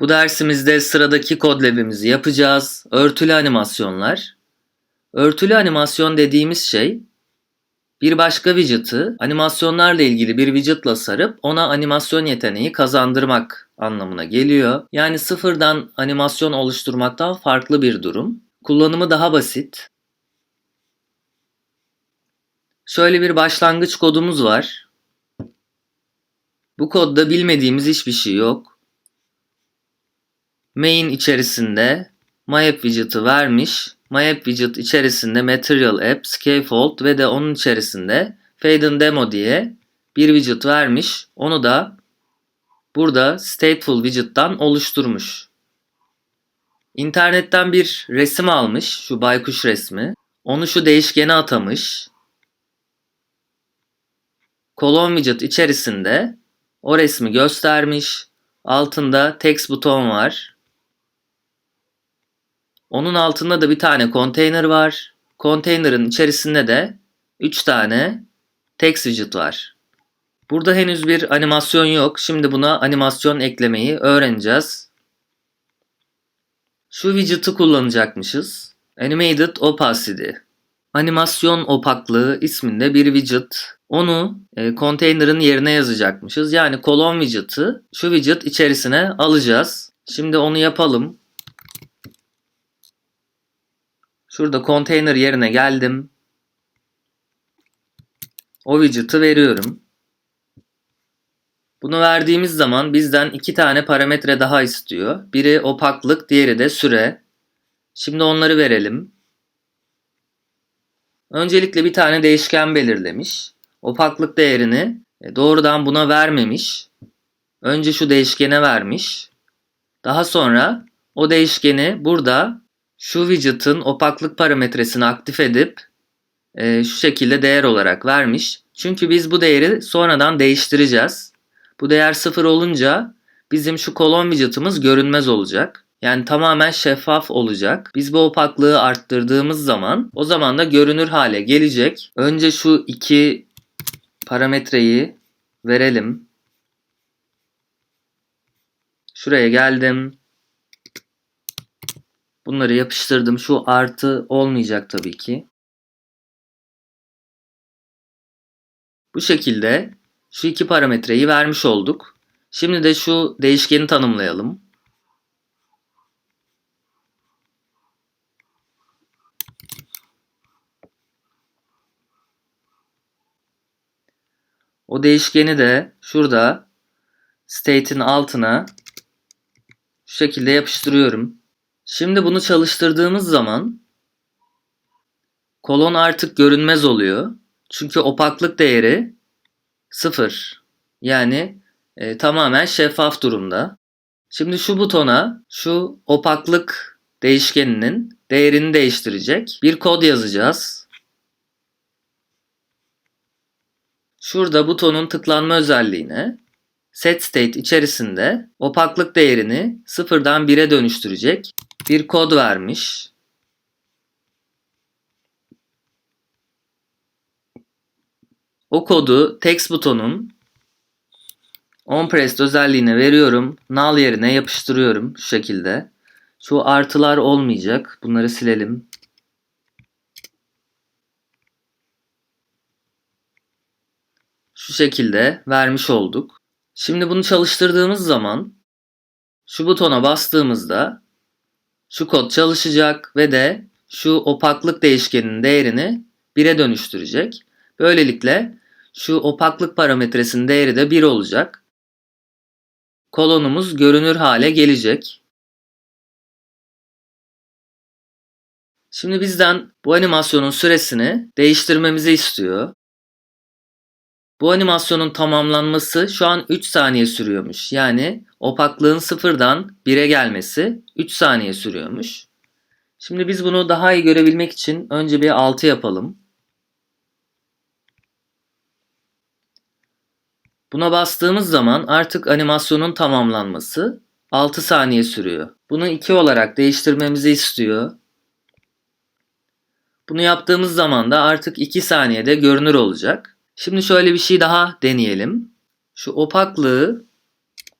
Bu dersimizde sıradaki kod lab'imizi yapacağız. Örtülü animasyonlar. Örtülü animasyon dediğimiz şey bir başka widget'ı animasyonlarla ilgili bir widget'la sarıp ona animasyon yeteneği kazandırmak anlamına geliyor. Yani sıfırdan animasyon oluşturmaktan farklı bir durum. Kullanımı daha basit. Şöyle bir başlangıç kodumuz var. Bu kodda bilmediğimiz hiçbir şey yok. Main içerisinde MyApp widget'ı vermiş. MyApp widget içerisinde Material App, Scaffold ve de onun içerisinde Fade Demo diye bir widget vermiş. Onu da burada Stateful widget'tan oluşturmuş. İnternetten bir resim almış, şu baykuş resmi. Onu şu değişkene atamış. Kolon widget içerisinde o resmi göstermiş. Altında text buton var. Onun altında da bir tane konteyner var. Konteynerin içerisinde de 3 tane text widget var. Burada henüz bir animasyon yok. Şimdi buna animasyon eklemeyi öğreneceğiz. Şu widget'ı kullanacakmışız. Animated Opacity. Animasyon opaklığı isminde bir widget. Onu e, yerine yazacakmışız. Yani kolon widget'ı şu widget içerisine alacağız. Şimdi onu yapalım. Şurada konteyner yerine geldim. O widget'ı veriyorum. Bunu verdiğimiz zaman bizden iki tane parametre daha istiyor. Biri opaklık, diğeri de süre. Şimdi onları verelim. Öncelikle bir tane değişken belirlemiş. Opaklık değerini e, doğrudan buna vermemiş. Önce şu değişkene vermiş. Daha sonra o değişkeni burada şu widget'ın opaklık parametresini aktif edip e, şu şekilde değer olarak vermiş. Çünkü biz bu değeri sonradan değiştireceğiz. Bu değer sıfır olunca bizim şu kolon widget'ımız görünmez olacak. Yani tamamen şeffaf olacak. Biz bu opaklığı arttırdığımız zaman o zaman da görünür hale gelecek. Önce şu iki parametreyi verelim. Şuraya geldim. Bunları yapıştırdım. Şu artı olmayacak tabii ki. Bu şekilde şu iki parametreyi vermiş olduk. Şimdi de şu değişkeni tanımlayalım. O değişkeni de şurada state'in altına şu şekilde yapıştırıyorum. Şimdi bunu çalıştırdığımız zaman kolon artık görünmez oluyor. Çünkü opaklık değeri 0. Yani e, tamamen şeffaf durumda. Şimdi şu butona şu opaklık değişkeninin değerini değiştirecek bir kod yazacağız. Şurada butonun tıklanma özelliğine set state içerisinde opaklık değerini sıfırdan 1'e dönüştürecek bir kod vermiş. O kodu text butonun onPressed özelliğine veriyorum. Null yerine yapıştırıyorum şu şekilde. Şu artılar olmayacak. Bunları silelim. Şu şekilde vermiş olduk. Şimdi bunu çalıştırdığımız zaman şu butona bastığımızda şu kod çalışacak ve de şu opaklık değişkeninin değerini 1'e dönüştürecek. Böylelikle şu opaklık parametresinin değeri de 1 olacak. Kolonumuz görünür hale gelecek. Şimdi bizden bu animasyonun süresini değiştirmemizi istiyor. Bu animasyonun tamamlanması şu an 3 saniye sürüyormuş. Yani opaklığın sıfırdan 1'e gelmesi 3 saniye sürüyormuş. Şimdi biz bunu daha iyi görebilmek için önce bir 6 yapalım. Buna bastığımız zaman artık animasyonun tamamlanması 6 saniye sürüyor. Bunu 2 olarak değiştirmemizi istiyor. Bunu yaptığımız zaman da artık 2 saniyede görünür olacak. Şimdi şöyle bir şey daha deneyelim. Şu opaklığı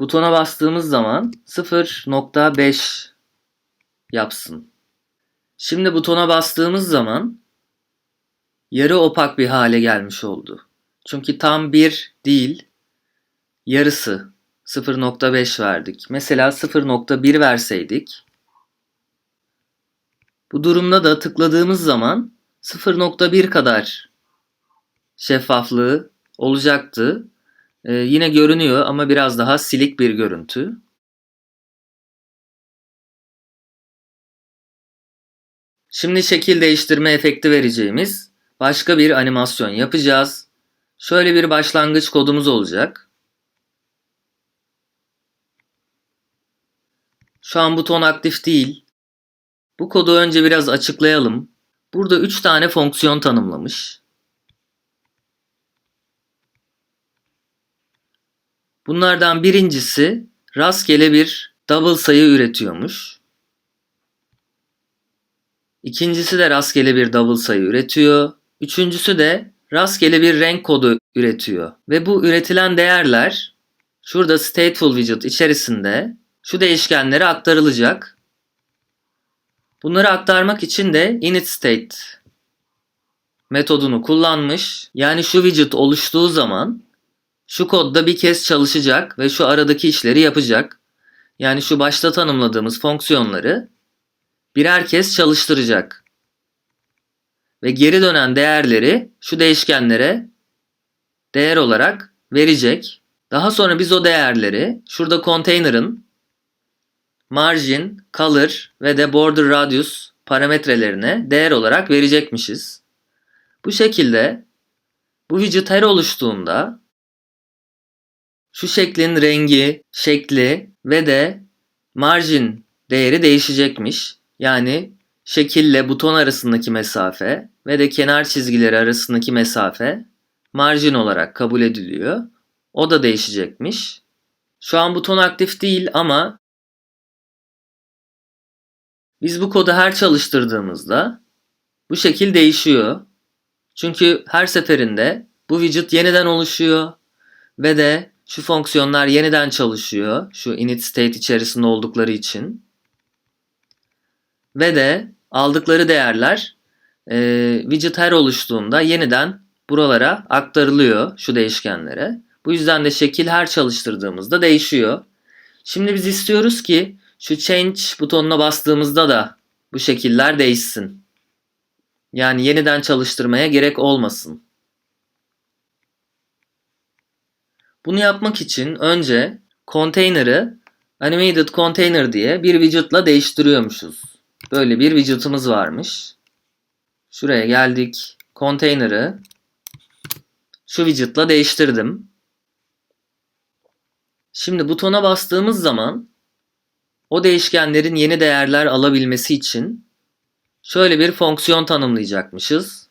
butona bastığımız zaman 0.5 yapsın. Şimdi butona bastığımız zaman yarı opak bir hale gelmiş oldu. Çünkü tam 1 değil, yarısı 0.5 verdik. Mesela 0.1 verseydik bu durumda da tıkladığımız zaman 0.1 kadar şeffaflığı olacaktı. Ee, yine görünüyor ama biraz daha silik bir görüntü. Şimdi şekil değiştirme efekti vereceğimiz başka bir animasyon yapacağız. Şöyle bir başlangıç kodumuz olacak. Şu an buton aktif değil. Bu kodu önce biraz açıklayalım. Burada 3 tane fonksiyon tanımlamış. Bunlardan birincisi rastgele bir double sayı üretiyormuş. İkincisi de rastgele bir double sayı üretiyor. Üçüncüsü de rastgele bir renk kodu üretiyor. Ve bu üretilen değerler şurada stateful widget içerisinde şu değişkenlere aktarılacak. Bunları aktarmak için de initState metodunu kullanmış. Yani şu widget oluştuğu zaman şu kodda bir kez çalışacak ve şu aradaki işleri yapacak. Yani şu başta tanımladığımız fonksiyonları birer kez çalıştıracak. Ve geri dönen değerleri şu değişkenlere değer olarak verecek. Daha sonra biz o değerleri şurada container'ın margin, color ve de border radius parametrelerine değer olarak verecekmişiz. Bu şekilde bu widget her oluştuğunda şu şeklin rengi, şekli ve de margin değeri değişecekmiş. Yani şekille buton arasındaki mesafe ve de kenar çizgileri arasındaki mesafe margin olarak kabul ediliyor. O da değişecekmiş. Şu an buton aktif değil ama biz bu kodu her çalıştırdığımızda bu şekil değişiyor. Çünkü her seferinde bu widget yeniden oluşuyor ve de şu fonksiyonlar yeniden çalışıyor. Şu init state içerisinde oldukları için. Ve de aldıkları değerler e, widget her oluştuğunda yeniden buralara aktarılıyor şu değişkenlere. Bu yüzden de şekil her çalıştırdığımızda değişiyor. Şimdi biz istiyoruz ki şu change butonuna bastığımızda da bu şekiller değişsin. Yani yeniden çalıştırmaya gerek olmasın. Bunu yapmak için önce container'ı animated container diye bir widget'la değiştiriyormuşuz. Böyle bir widget'ımız varmış. Şuraya geldik. Container'ı şu widget'la değiştirdim. Şimdi butona bastığımız zaman o değişkenlerin yeni değerler alabilmesi için şöyle bir fonksiyon tanımlayacakmışız.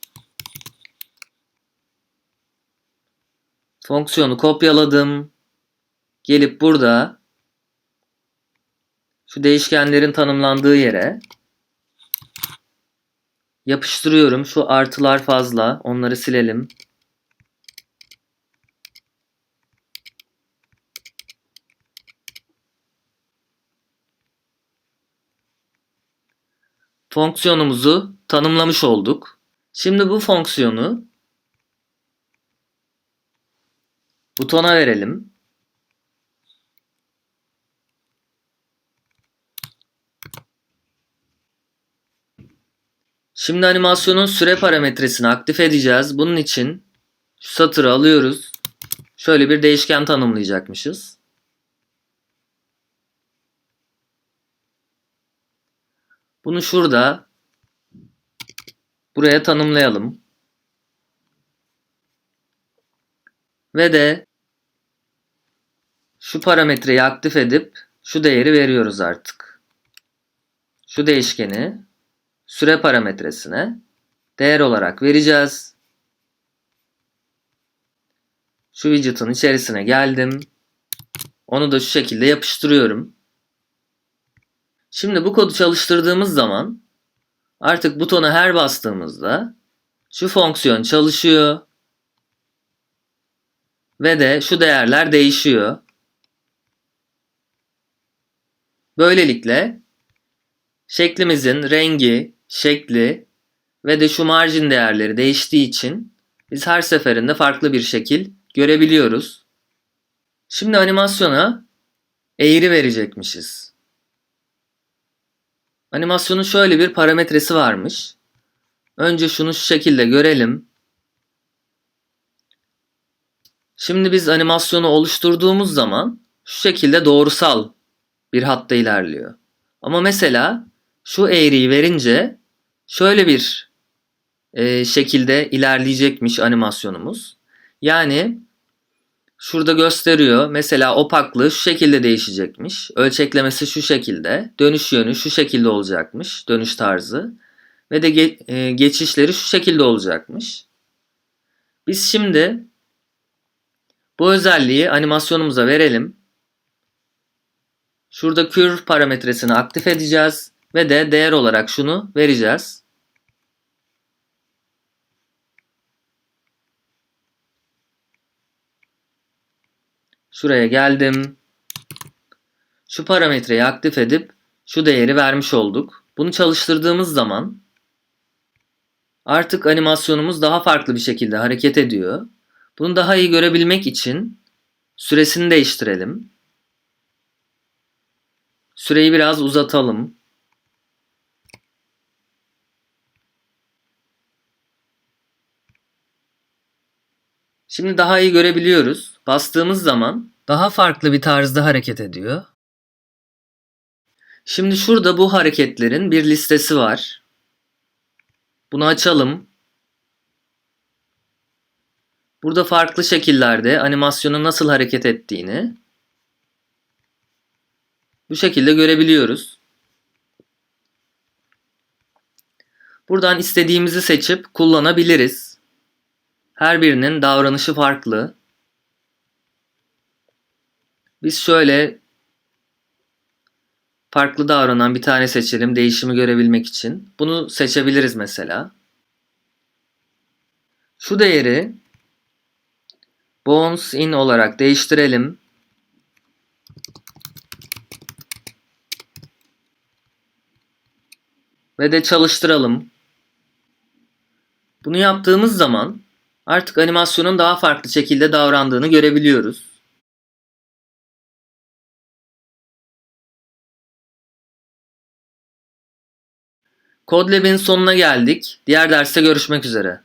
Fonksiyonu kopyaladım. Gelip burada şu değişkenlerin tanımlandığı yere yapıştırıyorum. Şu artılar fazla. Onları silelim. fonksiyonumuzu tanımlamış olduk. Şimdi bu fonksiyonu butona verelim. Şimdi animasyonun süre parametresini aktif edeceğiz. Bunun için şu satırı alıyoruz. Şöyle bir değişken tanımlayacakmışız. Bunu şurada buraya tanımlayalım. Ve de şu parametreyi aktif edip şu değeri veriyoruz artık. Şu değişkeni süre parametresine değer olarak vereceğiz. Şu widget'ın içerisine geldim. Onu da şu şekilde yapıştırıyorum. Şimdi bu kodu çalıştırdığımız zaman artık butona her bastığımızda şu fonksiyon çalışıyor ve de şu değerler değişiyor. Böylelikle şeklimizin rengi, şekli ve de şu marjin değerleri değiştiği için biz her seferinde farklı bir şekil görebiliyoruz. Şimdi animasyona eğri verecekmişiz. Animasyonun şöyle bir parametresi varmış. Önce şunu şu şekilde görelim. Şimdi biz animasyonu oluşturduğumuz zaman şu şekilde doğrusal bir hatta ilerliyor. Ama mesela şu eğriyi verince şöyle bir e, şekilde ilerleyecekmiş animasyonumuz. Yani şurada gösteriyor. Mesela opaklığı şu şekilde değişecekmiş. Ölçeklemesi şu şekilde. Dönüş yönü şu şekilde olacakmış. Dönüş tarzı. Ve de ge- e, geçişleri şu şekilde olacakmış. Biz şimdi bu özelliği animasyonumuza verelim. Şurada curve parametresini aktif edeceğiz ve de değer olarak şunu vereceğiz. Şuraya geldim. Şu parametreyi aktif edip şu değeri vermiş olduk. Bunu çalıştırdığımız zaman artık animasyonumuz daha farklı bir şekilde hareket ediyor. Bunu daha iyi görebilmek için süresini değiştirelim. Süreyi biraz uzatalım. Şimdi daha iyi görebiliyoruz. Bastığımız zaman daha farklı bir tarzda hareket ediyor. Şimdi şurada bu hareketlerin bir listesi var. Bunu açalım. Burada farklı şekillerde animasyonun nasıl hareket ettiğini bu şekilde görebiliyoruz. Buradan istediğimizi seçip kullanabiliriz. Her birinin davranışı farklı. Biz şöyle farklı davranan bir tane seçelim değişimi görebilmek için. Bunu seçebiliriz mesela. Şu değeri bones in olarak değiştirelim. Ve de çalıştıralım. Bunu yaptığımız zaman artık animasyonun daha farklı şekilde davrandığını görebiliyoruz. CodeLab'in sonuna geldik. Diğer derste görüşmek üzere.